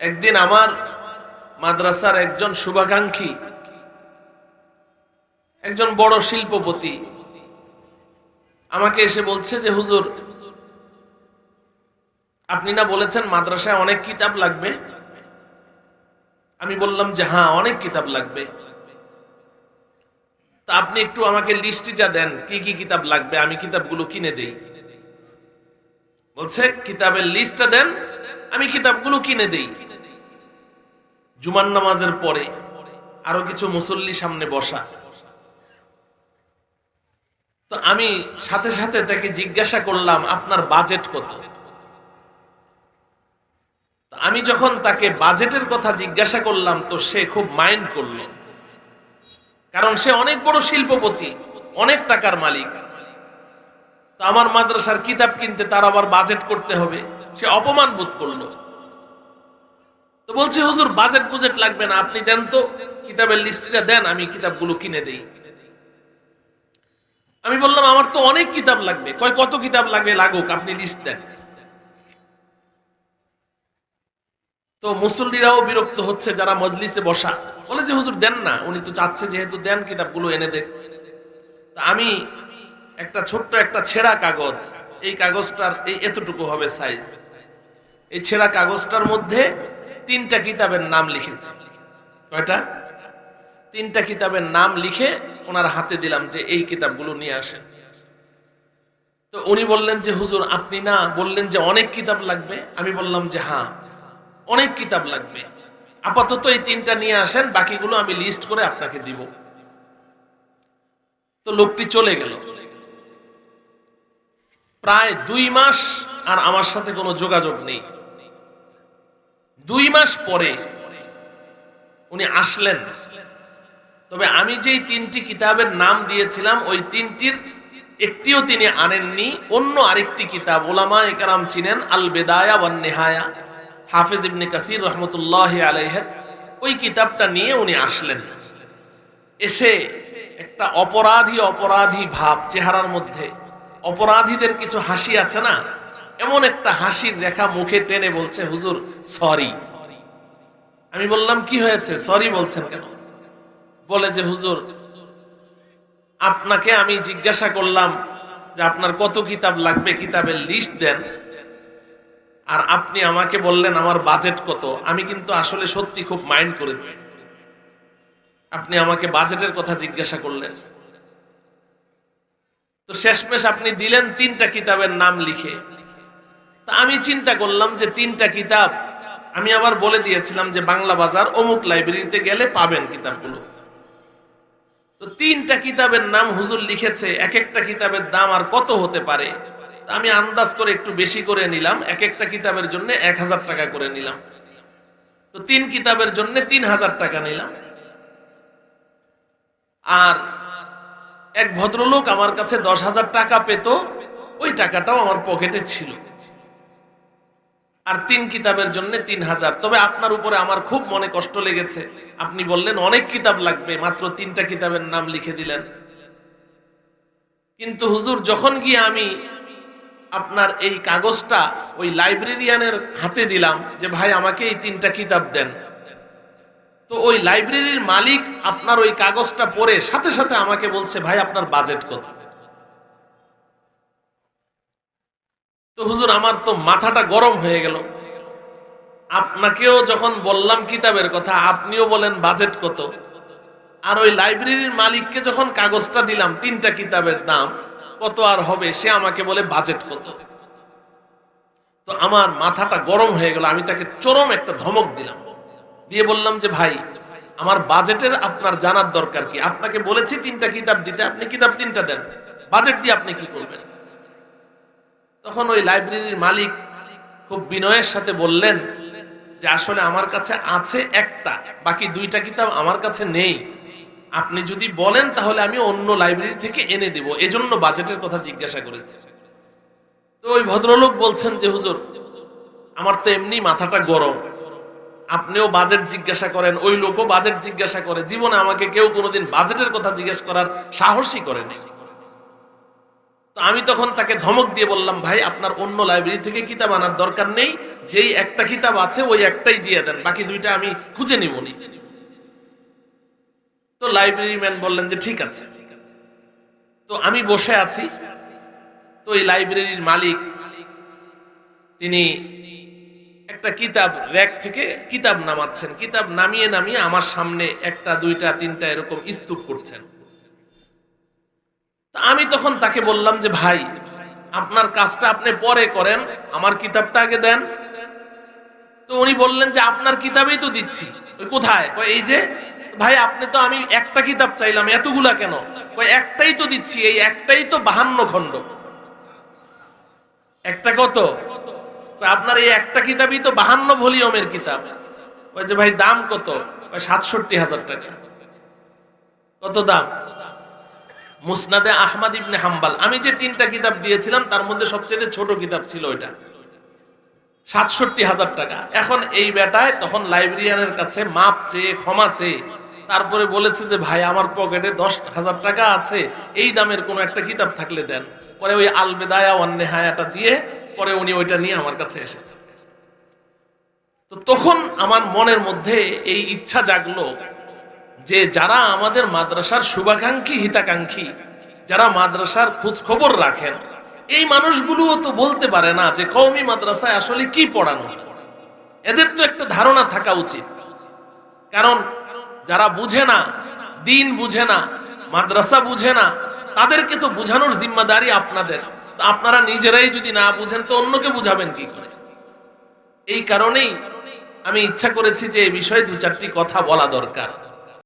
একদিন আমার মাদ্রাসার একজন শুভাকাঙ্ক্ষী, একজন বড় শিল্পপতি আমাকে এসে বলছে যে, হুজুর, আপনি না বলেছেন মাদ্রাসায় অনেক কিতাব লাগবে? আমি বললাম যে হ্যাঁ অনেক কিতাব লাগবে। তা আপনি একটু আমাকে লিস্টটা দেন, কি কি কিতাব লাগবে, আমি কিতাবগুলো কিনে দেই। বলছে, কিতাবের লিস্টটা দেন, আমি কিতাবগুলো কিনে দেই। জুমার নামাজের পরে আরও কিছু মুসল্লি সামনে বসা। তো আমি সাথে সাথে তাকে জিজ্ঞাসা করলাম, আপনার বাজেট কত? আমি যখন তাকে বাজেটের কথা জিজ্ঞাসা করলাম, তো সে খুব মাইন্ড করল। কারণ সে অনেক বড় শিল্পপতি, অনেক টাকার মালিক। তো আমার মাদ্রাসার কিতাব কিনতে তার আবার বাজেট করতে হবে। সে অপমান বোধ করল। তো বলছে, হুজুর বাজেট বুজেট লাগবে না, আপনি দেন তো। কিতাবের লিস্টটা দেন, আমি কিতাবগুলো কিনে দেই। আমি বললাম, আমার তো অনেক কিতাব লাগবে। কয়, কত কিতাব লাগবে লাগুক, আপনি লিস্ট দেন। তো মুসল্লিরাও বিরক্ত হচ্ছে, যারা মজলিসে বসা। বলে যে, হুজুর, দেন না, উনি তো চাচ্ছে যেহেতু দেন, কিতাবগুলো এনে দেন। তা আমি একটা ছোট্ট একটা ছেঁড়া কাগজ, এই কাগজটার, এই এতটুকু হবে সাইজ এই ছেঁড়া কাগজটার মধ্যে তিনটা কিতাবের নাম লিখেছি। কয়টা? তিনটা কিতাবের নাম লিখে ওনার হাতে দিলাম যে এই কিতাবগুলো নিয়ে আসেন। তো উনি বললেন যে, হুজুর, আপনি না বললেন যে অনেক কিতাব লাগবে? আমি বললাম যে হ্যাঁ অনেক কিতাব লাগবে। আপাতত এই তিনটা নিয়ে আসেন, বাকিগুলো আমি লিস্ট করে আপনাকে দিব। তো লোকটি চলে গেল। প্রায় দুই মাস আর আমার সাথে কোনো যোগাযোগ নেই। দুই মাস পরে উনি আসলেন। তবে আমি যেই তিনটি কিতাবের নাম দিয়েছিলাম, ওই তিনটির একটিও তিনি আনেননি, অন্য আরেকটি কিতাব ওলামা একরাম চিনেন আল বেদায়া ওয়ান নেহায়া হাফিজ ইবনে কাসির রহমতুল্লাহ আলাইহের ওই কিতাবটা নিয়ে উনি আসলেন। এসে একটা অপরাধী অপরাধী ভাব, চেহারার মধ্যে, অপরাধীদের কিছু হাসি আছে না? এমন একটা হাসির রেখা মুখে টেনে বলছে, হুজুর সরি আমি বললাম, কি হয়েছে? সরি বলছেন কেন? বলে যে, হুজুর, আপনাকে আমি জিজ্ঞাসা করলাম যে আপনার কত কিতাব লাগবে? কিতাবের লিস্ট দেন। আর আপনি আমাকে বললেন আমার বাজেট কত। আমি কিন্তু আসলে সত্যি খুব মাইন্ড করেছি। আপনি আমাকে বাজেটের কথা জিজ্ঞাসা করলেন। তো শেষমেশ আপনি দিলেন তিনটা কিতাবের নাম লিখে। তা আমি চিন্তা করলাম যে তিনটা কিতাব আমি আবার বলে দিয়েছিলাম যে বাংলা বাজার অমুক লাইব্রেরিতে গেলে পাবেন কিতাবগুলো। তো তিনটা কিতাবের নাম হুজুর লিখেছে এক একটা কিতাবের দাম আর কত হতে পারে? আমি আন্দাজ করে একটু বেশি করে নিলাম এক একটা কিতাবের জন্য এক হাজার টাকা করে নিলাম। তো তিন কিতাবের জন্য তিন হাজার টাকা নিলাম। আর এক ভদ্রলোক আমার কাছে দশ হাজার টাকা পেত, ওই টাকাটাও আমার পকেটে ছিল। আর তিন কিতাবের জন্য তিন হাজার। তবে আপনার উপরে আমার খুব মনে কষ্ট লেগেছে। আপনি বললেন, অনেক কিতাব লাগবে। মাত্র তিনটা কিতাবের নাম লিখে দিলেন। কিন্তু হুজুর, যখন গিয়ে আমি আপনার এই কাগজটা ওই লাইব্রেরিয়ানের হাতে দিলাম যে, ভাই, আমাকে এই তিনটা কিতাব দেন। তো ওই লাইব্রেরির মালিক আপনার ওই কাগজটা পড়ে সাথে সাথে আমাকে বলছে, ভাই, আপনার বাজেট কত? তো হুজুর, আমার তো মাথাটা গরম হয়ে গেল। আপনাকেও যখন বললাম কিতাবের কথা, আপনিও বলেন বাজেট কত। আর ওই লাইব্রেরির মালিককে যখন কাগজটা দিলাম, তিনটা কিতাবের দাম, কত আর হবে, সে আমাকে বলে বাজেট কত। তো আমার মাথাটা গরম হয়ে গেল, আমি তাকে চরম একটা ধমক দিলাম। দিয়ে বললাম যে, ভাই, আমার বাজেটের আপনার জানার দরকার কি? আপনাকে বলেছি তিনটা কিতাব দিতে, আপনি কিতাব তিনটা দেন। বাজেট দিয়ে আপনি কি করবেন? তখন ওই লাইব্রেরির মালিক খুব বিনয়ের সাথে বললেন যে আসলে আমার কাছে আছে একটা, বাকি দুইটা কিতাব আমার কাছে নেই। আপনি যদি বলেন তাহলে আমি অন্য লাইব্রেরি থেকে এনে দেব। এজন্য বাজেটের কথা জিজ্ঞাসা করেছি। তো ওই ভদ্রলোক বলছেন যে, হুজুর, আমার তো এমনি মাথাটা গরম। আপনিও বাজেট জিজ্ঞাসা করেন, ওই লোকও বাজেট জিজ্ঞাসা করে। জীবনে আমাকে কেউ কোনোদিন বাজেটের কথা জিজ্ঞেস করার সাহসই করেনি। তো আমি তখন তাকে ধমক দিয়ে বললাম, ভাই, আপনার অন্য লাইব্রেরি থেকে কিতাব আনার দরকার নেই, যেই একটা কিতাব আছে ওই একটাই দিয়ে দেন, বাকি দুইটা আমি খুঁজে নিব নি তো লাইব্রেরি ম্যান বললেন যে, ঠিক আছে। তো আমি বসে আছি। তো এই লাইব্রেরির মালিক, তিনি একটা কিতাব র্যাক থেকে কিতাব নামাচ্ছেন। কিতাব নামিয়ে নামিয়ে আমার সামনে একটা, দুইটা, তিনটা এরকম স্তূপ করছেন। আমি তখন তাকে বললাম যে, ভাই, আপনার কাজটা আপনি পরে করেন, আমার কিতাবটা আগে দেন। তো উনি বললেন যে, আপনার কিতাবেই তো দিচ্ছি। কোথায়? এই যে, ভাই, আপনি তো আমি একটা কিতাব চাইলাম, এতগুলা কেন? একটাই তো দিচ্ছি, এই একটাই তো বাহান্ন খণ্ড। একটা কত? আপনার এই একটা কিতাবই তো বাহান্ন ভলিউমের কিতাব। ওই যে, ভাই, দাম কত? সাতষট্টি হাজার টাকা। কত দাম? মুসনাদে আহমদ ইবনে হাম্বাল। আমি যে তিনটা কিতাব দিয়েছিলাম, তার মধ্যে সবচেয়ে ছোট কিতাব ছিল ওইটা। সাতষট্টি হাজার টাকা। এখন এই বেটায় তখন লাইব্রেরিয়ানের কাছে মাপ চেয়ে, ক্ষমা চেয়ে, তারপরে বলেছে যে, ভাই, আমার পকেটে দশ হাজার টাকা আছে, এই দামের কোনো একটা কিতাব থাকলে দেন। পরে ওই আলবেদায়া অন্যহায়াটা দিয়ে, পরে উনি ওইটা নিয়ে আমার কাছে এসেছে। তো তখন আমার মনের মধ্যে এই ইচ্ছা জাগলো যে যারা আমাদের মাদ্রাসার শুভাকাঙ্ক্ষী, হিতাকাঙ্ক্ষী, যারা মাদ্রাসার খোঁজ খবর রাখেন, এই মানুষগুলোও তো বলতে পারে না যে কওমি মাদ্রাসায় আসলে কি পড়ানো। এদের তো একটা ধারণা থাকা উচিত। কারণ যারা বুঝে না, দিন বুঝে না, মাদ্রাসা বুঝে না, তাদেরকে তো বুঝানোর জিম্মাদারি আপনাদের। আপনারা নিজেরাই যদি না বুঝেন, তো অন্যকে বুঝাবেন কি করে? এই কারণেই আমি ইচ্ছা করেছি যে এই বিষয়ে দু চারটি কথা বলা দরকার।